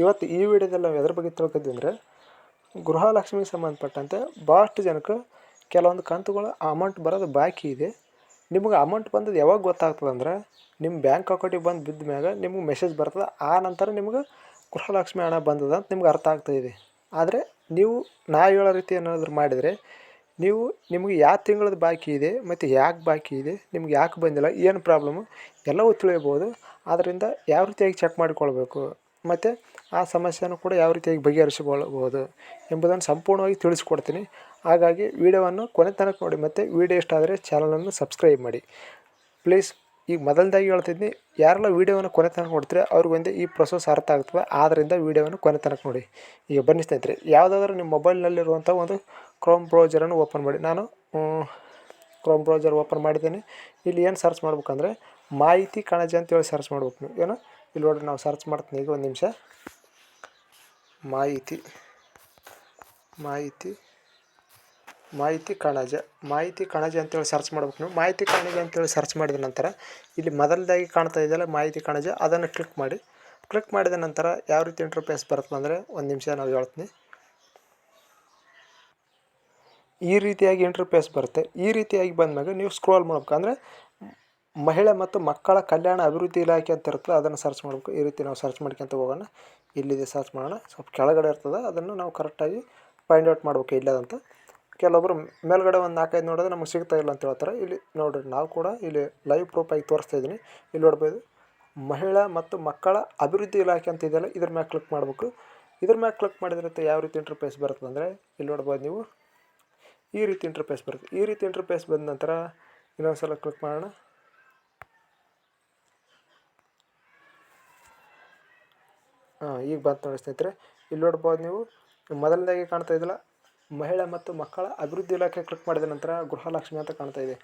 ಇವತ್ತು ಈ ವಿಡಿಯೋದಲ್ಲಿ ನಾವು ಎದ್ರ ಬಗ್ಗೆ ತಿಳ್ಕೊತೀವಿ ಅಂದರೆ ಗೃಹಲಕ್ಷ್ಮಿಗೆ ಸಂಬಂಧಪಟ್ಟಂತೆ ಭಾಳಷ್ಟು ಜನಕ್ಕೆ ಕೆಲವೊಂದು ಕಂತುಗಳು ಅಮೌಂಟ್ ಬರೋದು ಬಾಕಿ ಇದೆ. ನಿಮ್ಗೆ ಅಮೌಂಟ್ ಬಂದದ್ದು ಯಾವಾಗ ಗೊತ್ತಾಗ್ತದೆ ಅಂದ್ರೆ ನಿಮ್ಮ ಬ್ಯಾಂಕ್ ಅಕೌಂಟಿಗೆ ಬಂದು ಬಿದ್ದ ಮ್ಯಾಗ ನಿಮ್ಗೆ ಮೆಸೇಜ್ ಬರ್ತದೆ. ಆ ನಂತರ ನಿಮ್ಗೆ ಗೃಹಲಕ್ಷ್ಮಿ ಹಣ ಬಂದದ ಅಂತ ನಿಮ್ಗೆ ಅರ್ಥ ಆಗ್ತಾಯಿದೆ ಆದರೆ ನೀವು ನಾ ಹೇಳೋ ರೀತಿ ಏನಾದರೂ ಮಾಡಿದರೆ ನೀವು ನಿಮಗೆ ಯಾವ ತಿಂಗಳದ್ದು ಬಾಕಿ ಇದೆ ಮತ್ತು ಯಾಕೆ ಬಾಕಿ ಇದೆ, ನಿಮ್ಗೆ ಯಾಕೆ ಬಂದಿಲ್ಲ, ಏನು ಪ್ರಾಬ್ಲಮ್ಮು ಎಲ್ಲವೂ ತಿಳಿಯಬೋದು ಆದ್ದರಿಂದ ಯಾವ ರೀತಿಯಾಗಿ ಚೆಕ್ ಮಾಡಿಕೊಳ್ಬೇಕು. ಮತ್ತು ಆ ಸಮಸ್ಯೆಯನ್ನು ಕೂಡ ಯಾವ ರೀತಿಯಾಗಿ ಬಗೆಹರಿಸಿಕೊಳ್ಳಬಹುದು ಎಂಬುದನ್ನು ಸಂಪೂರ್ಣವಾಗಿ ತಿಳಿಸ್ಕೊಡ್ತೀನಿ. ಹಾಗಾಗಿ ವೀಡಿಯೋವನ್ನು ಕೊನೆ ತನಕ ನೋಡಿ ಮತ್ತು ವೀಡಿಯೋ ಇಷ್ಟ ಆದರೆ ಚಾನಲನ್ನು ಸಬ್ಸ್ಕ್ರೈಬ್ ಮಾಡಿ. ಪ್ಲೀಸ್ ಈಗ ಮೊದಲದಾಗಿ ಹೇಳ್ತಿದ್ದೀನಿ ಯಾರೆಲ್ಲ ವೀಡಿಯೋವನ್ನು ಕೊನೆ ತನಕ ನೋಡ್ತೀರಿ ಅವ್ರಿಗೊಂದು ಈ ಪ್ರೊಸೆಸ್ ಅರ್ಥ ಆಗ್ತದೆ. ಆದ್ದರಿಂದ ವೀಡಿಯೋವನ್ನು ಕೊನೆ ತನಕ ನೋಡಿ. ಈಗ ಬನ್ನಿ ಸ್ನೇಹಿತರೆ, ಯಾವುದಾದ್ರೂ ನಿಮ್ಮ ಮೊಬೈಲ್ನಲ್ಲಿರುವಂಥ ಒಂದು ಕ್ರೋಮ್ ಬ್ರೌಸರನ್ನು ಓಪನ್ ಮಾಡಿ. ನಾನು ಕ್ರೋಮ್ ಬ್ರೌಸರ್ ಓಪನ್ ಮಾಡಿದ್ದೇನೆ. ಇಲ್ಲಿ ಏನು ಸರ್ಚ್ ಮಾಡ್ಬೇಕಂದ್ರೆ ಮಾಹಿತಿ ಕಣಜ ಅಂತೇಳಿ ಸರ್ಚ್ ಮಾಡ್ಬೇಕು ಏನು? ಇಲ್ಲಿ ನೋಡ್ರಿ, ನಾವು ಸರ್ಚ್ ಮಾಡ್ತೀನಿ ಈಗ ಒಂದು ನಿಮಿಷ. ಮಾಹಿತಿ ಮಾಹಿತಿ ಮಾಹಿತಿ ಕಣಜ ಮಾಹಿತಿ ಕಣಜ ಅಂತೇಳಿ ಸರ್ಚ್ ಮಾಡ್ಬೇಕು ನೀವು. ಮಾಹಿತಿ ಕಣಜ ಅಂತೇಳಿ ಸರ್ಚ್ ಮಾಡಿದ ನಂತರ ಇಲ್ಲಿ ಮೊದಲದಾಗಿ ಕಾಣ್ತಾ ಇದೆಯಲ್ಲ ಮಾಹಿತಿ ಕಣಜ, ಅದನ್ನು ಕ್ಲಿಕ್ ಮಾಡಿ. ಕ್ಲಿಕ್ ಮಾಡಿದ ನಂತರ ಯಾವ ರೀತಿ ಇಂಟರ್ಫೇಸ್ ಬರುತ್ತೆ ಅಂದರೆ ಒಂದು ನಿಮಿಷ ನಾವು ಹೇಳ್ತೀನಿ. ಈ ರೀತಿಯಾಗಿ ಇಂಟರ್ಫೇಸ್ ಬರುತ್ತೆ. ಈ ರೀತಿಯಾಗಿ ಬಂದಮ್ಯಾಗ ನೀವು ಸ್ಕ್ರೋಲ್ ಮಾಡ್ಬೇಕು. ಅಂದರೆ ಮಹಿಳೆ ಮತ್ತು ಮಕ್ಕಳ ಕಲ್ಯಾಣ ಅಭಿವೃದ್ಧಿ ಇಲಾಖೆ ಅಂತ ಇರ್ತದೆ ಅದನ್ನು ಸರ್ಚ್ ಮಾಡಬೇಕು. ಈ ರೀತಿ ನಾವು ಸರ್ಚ್ ಮಾಡ್ಕೊತ ಹೋಗೋಣ. ಇಲ್ಲಿದೆ ಸರ್ಚ್ ಮಾಡೋಣ. ಸ್ವಲ್ಪ ಕೆಳಗಡೆ ಇರ್ತದೆ, ಅದನ್ನು ನಾವು ಕರೆಕ್ಟಾಗಿ ಫೈಂಡ್ ಔಟ್ ಮಾಡ್ಬೇಕು. ಇಲ್ಲದಂತ ಕೆಲವೊಬ್ಬರು ಮೇಲ್ಗಡೆ ಒಂದು ನಾಲ್ಕೈದು ನೋಡಿದ್ರೆ ನಮಗೆ ಸಿಗ್ತಾ ಇಲ್ಲ ಅಂತ ಹೇಳ್ತಾರೆ. ಇಲ್ಲಿ ನೋಡಿರಿ, ನಾವು ಕೂಡ ಇಲ್ಲಿ ಲೈವ್ ಪ್ರೂಫಾಗಿ ತೋರಿಸ್ತಾ ಇದ್ದೀನಿ. ಇಲ್ಲಿ ನೋಡ್ಬೋದು, ಮಹಿಳಾ ಮತ್ತು ಮಕ್ಕಳ ಅಭಿವೃದ್ಧಿ ಇಲಾಖೆ ಅಂತ ಇದೆಯಲ್ಲ, ಇದ್ರ ಮ್ಯಾಗೆ ಕ್ಲಿಕ್ ಮಾಡಬೇಕು. ಇದ್ರ ಮ್ಯಾಗೆ ಕ್ಲಿಕ್ ಮಾಡಿದ್ರೆ ಯಾವ ರೀತಿ ಇಂಟರ್ಫೇಸ್ ಬರ್ತದೆ ಅಂದರೆ, ಇಲ್ಲಿ ನೋಡ್ಬೋದು ನೀವು ಈ ರೀತಿ ಇಂಟರ್ಫೇಸ್ ಬರುತ್ತೆ. ಈ ರೀತಿ ಇಂಟರ್ಫೇಸ್ ಬಂದ ನಂತರ ಇನ್ನೊಂದು ಸಲ ಕ್ಲಿಕ್ ಮಾಡೋಣ. ಈಗ ಬಂತು ನೋಡಿ ಸ್ನೇಹಿತರೆ. ಇಲ್ಲಿ ನೋಡ್ಬೋದು ನೀವು, ಮೊದಲನೇದಾಗಿ ಕಾಣ್ತಾ ಇದ್ದಿಲ್ಲ, ಮಹಿಳಾ ಮತ್ತು ಮಕ್ಕಳ ಅಭಿವೃದ್ಧಿ ಇಲಾಖೆ ಕ್ಲಿಕ್ ಮಾಡಿದ ನಂತರ ಗೃಹಲಕ್ಷ್ಮಿ ಅಂತ ಕಾಣ್ತಾ ಇದೆ.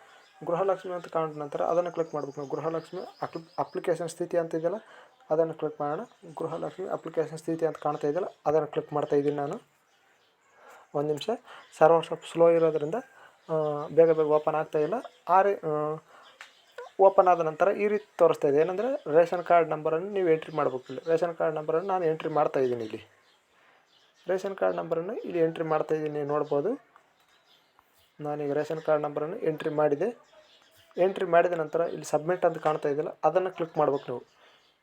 ಗೃಹಲಕ್ಷ್ಮಿ ಅಂತ ಕಾಣಿದ ನಂತರ ಅದನ್ನು ಕ್ಲಿಕ್ ಮಾಡ್ಬೇಕು ನಾವು. ಗೃಹಲಕ್ಷ್ಮಿ ಅಪ್ಲಿ ಅಪ್ಲಿಕೇಶನ್ ಸ್ಥಿತಿ ಅಂತ ಇದೆಯಲ್ಲ, ಅದನ್ನು ಕ್ಲಿಕ್ ಮಾಡೋಣ. ಗೃಹಲಕ್ಷ್ಮಿ ಅಪ್ಲಿಕೇಶನ್ ಸ್ಥಿತಿ ಅಂತ ಕಾಣ್ತಾ ಇದೆಯಲ್ಲ, ಅದನ್ನು ಕ್ಲಿಕ್ ಮಾಡ್ತಾ ಇದ್ದೀನಿ ನಾನು. ಒಂದು ನಿಮಿಷ. ಸರ್ವರ್ ಸ್ವಲ್ಪ ಸ್ಲೋ ಇರೋದ್ರಿಂದ ಬೇಗ ಬೇಗ ಓಪನ್ ಆಗ್ತಾಯಿಲ್ಲ ಆ ಓಪನ್ ಆದ ನಂತರ ಈ ರೀತಿ ತೋರಿಸ್ತಾ ಇದೆ. ಏನಂದರೆ ರೇಷನ್ ಕಾರ್ಡ್ ನಂಬರನ್ನು ನೀವು ಎಂಟ್ರಿ ಮಾಡಬೇಕು ಇಲ್ಲಿ. ರೇಷನ್ ಕಾರ್ಡ್ ನಂಬರನ್ನು ನಾನು ಎಂಟ್ರಿ ಮಾಡ್ತಾ ಇದ್ದೀನಿ ಇಲ್ಲಿ. ರೇಷನ್ ಕಾರ್ಡ್ ನಂಬರನ್ನು ಇಲ್ಲಿ ಎಂಟ್ರಿ ಮಾಡ್ತಾ ಇದ್ದೀನಿ ನೋಡ್ಬೋದು. ನಾನೀಗ ರೇಷನ್ ಕಾರ್ಡ್ ನಂಬರನ್ನು ಎಂಟ್ರಿ ಮಾಡಿದೆ. ಎಂಟ್ರಿ ಮಾಡಿದ ನಂತರ ಇಲ್ಲಿ ಸಬ್ಮಿಟ್ ಅಂತ ಕಾಣ್ತಾ ಇದೆಯಲ್ಲ, ಅದನ್ನು ಕ್ಲಿಕ್ ಮಾಡ್ಬೇಕು ನೀವು.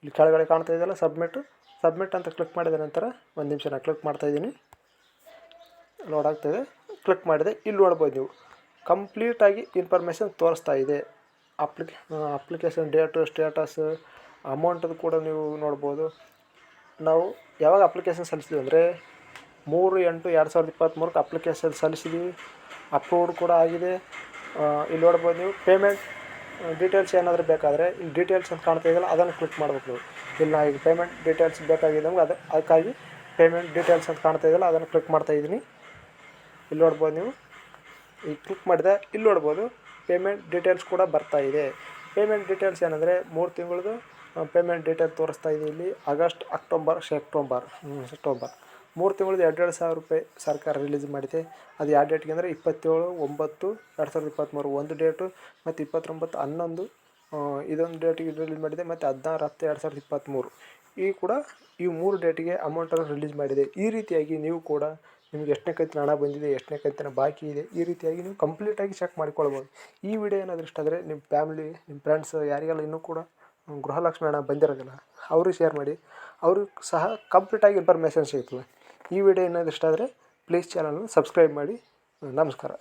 ಇಲ್ಲಿ ಕೆಳಗಡೆ ಕಾಣ್ತಾ ಇದೆಯಲ್ಲ ಸಬ್ಮಿಟ್ ಸಬ್ಮಿಟ್ ಅಂತ ಕ್ಲಿಕ್ ಮಾಡಿದ ನಂತರ ಒಂದು ನಿಮಿಷ ನಾನು ಕ್ಲಿಕ್ ಮಾಡ್ತಾಯಿದ್ದೀನಿ ಲೋಡ್ ಆಗ್ತಾಯಿದೆ ಕ್ಲಿಕ್ ಮಾಡಿದೆ. ಇಲ್ಲಿ ನೋಡ್ಬೋದು ನೀವು. ಕಂಪ್ಲೀಟಾಗಿ ಇನ್ಫಾರ್ಮೇಷನ್ ತೋರಿಸ್ತಾ ಇದೆ. ಅಪ್ಲಿಕೆ ಅಪ್ಲಿಕೇಶನ್ ಡೇಟು ಸ್ಟೇಟಸ್ ಅಮೌಂಟದು ಕೂಡ ನೀವು ನೋಡ್ಬೋದು. ನಾವು ಯಾವಾಗ ಅಪ್ಲಿಕೇಶನ್ ಸಲ್ಲಿಸಿದ್ವಿ ಅಂದರೆ ಮೂರು ಎಂಟು ಎರಡು ಸಾವಿರದ ಇಪ್ಪತ್ತ್ಮೂರಕ್ಕೆ ಅಪ್ಲಿಕೇಶನ್ ಸಲ್ಲಿಸಿದ್ವಿ. ಅಪ್ರೂವ್ಡ್ ಕೂಡ ಆಗಿದೆ. ಇಲ್ಲಿ ನೋಡ್ಬೋದು ನೀವು ಪೇಮೆಂಟ್ ಡೀಟೇಲ್ಸ್ ಏನಾದರೂ ಬೇಕಾದರೆ ಇಲ್ಲಿ ಡೀಟೇಲ್ಸ್ ಅಂತ ಕಾಣ್ತಾ ಇದೆಯಲ್ಲ, ಅದನ್ನು ಕ್ಲಿಕ್ ಮಾಡಬೇಕು ನೀವು. ಇಲ್ಲ ಈಗ ಪೇಮೆಂಟ್ ಡೀಟೇಲ್ಸ್ ಬೇಕಾಗಿದೆ ಅದು, ಅದಕ್ಕಾಗಿ ಪೇಮೆಂಟ್ ಡೀಟೇಲ್ಸ್ ಅಂತ ಕಾಣ್ತಾ ಇದೆಯಲ್ಲ, ಅದನ್ನು ಕ್ಲಿಕ್ ಮಾಡ್ತಾಯಿದ್ದೀನಿ ಇಲ್ಲಿ ನೋಡ್ಬೋದು ನೀವು, ಈಗ ಕ್ಲಿಕ್ ಮಾಡಿದೆ. ಇಲ್ಲಿ ನೋಡ್ಬೋದು ಪೇಮೆಂಟ್ ಡೀಟೇಲ್ಸ್ ಕೂಡ ಬರ್ತಾ ಇದೆ. ಪೇಮೆಂಟ್ ಡೀಟೇಲ್ಸ್ ಏನಂದರೆ ಮೂರು ತಿಂಗಳದು ಪೇಮೆಂಟ್ ಡೀಟೇಲ್ ತೋರಿಸ್ತಾ ಇದೆ ಇಲ್ಲಿ. ಆಗಸ್ಟ್ ಅಕ್ಟೋಬರ್ ಸೆಪ್ಟೋಂಬರ್ ಸೆಪ್ಟೋಂಬರ್ ಮೂರು ತಿಂಗಳದ್ದು ಎರಡು ಎರಡು ಸಾವಿರ ರೂಪಾಯಿ ಸರ್ಕಾರ ರಿಲೀಸ್ ಮಾಡಿದೆ. ಅದು ಯಾವ ಡೇಟ್ಗೆ ಅಂದರೆ ಇಪ್ಪತ್ತೇಳು, ಒಂಬತ್ತು, ಎರಡು ಸಾವಿರದ ಇಪ್ಪತ್ತ್ಮೂರು ಒಂದು ಡೇಟು ಮತ್ತು ಇಪ್ಪತ್ತೊಂಬತ್ತು, ಹನ್ನೊಂದು ಇದೊಂದು ಡೇಟಿಗೆ ರಿಲೀಸ್ ಮಾಡಿದೆ, ಮತ್ತು ಹದಿನಾರು ಹತ್ತು ಎರಡು ಸಾವಿರದ ಇಪ್ಪತ್ತ್ಮೂರು ಈ ಕೂಡ ಈ ಮೂರು ಡೇಟಿಗೆ ಅಮೌಂಟನ್ನು ರಿಲೀಸ್ ಮಾಡಿದೆ. ಈ ರೀತಿಯಾಗಿ ನೀವು ಕೂಡ ನಿಮ್ಗೆ ಎಷ್ಟನೇ ಕಂತಿನ ಹಣ ಬಂದಿದೆ, ಎಷ್ಟನೇ ಕಂತಿನ ಬಾಕಿ ಇದೆ, ಈ ರೀತಿಯಾಗಿ ನೀವು ಕಂಪ್ಲೀಟಾಗಿ ಚೆಕ್ ಮಾಡಿಕೊಳ್ಬೋದು. ಈ ವಿಡಿಯೋ ಏನಾದರೂ ಇಷ್ಟ ಆದರೆ ನಿಮ್ಮ ಫ್ಯಾಮಿಲಿ ನಿಮ್ಮ ಫ್ರೆಂಡ್ಸ್ ಯಾರಿಗೆಲ್ಲ ಇನ್ನೂ ಕೂಡ ಗೃಹಲಕ್ಷ್ಮಿ ಹಣ ಬಂದಿರೋದಿಲ್ಲ ಅವರು ಶೇರ್ ಮಾಡಿ. ಅವ್ರಿಗೆ ಸಹ ಕಂಪ್ಲೀಟಾಗಿ ಇನ್ಫಾರ್ಮೇಷನ್ ಸಿಗ್ತದೆ. ಈ ವಿಡಿಯೋ ಏನಾದರೂ ಇಷ್ಟ ಆದರೆ ಪ್ಲೀಸ್ ಚಾನಲ್ನ ಸಬ್ಸ್ಕ್ರೈಬ್ ಮಾಡಿ. ನಮಸ್ಕಾರ.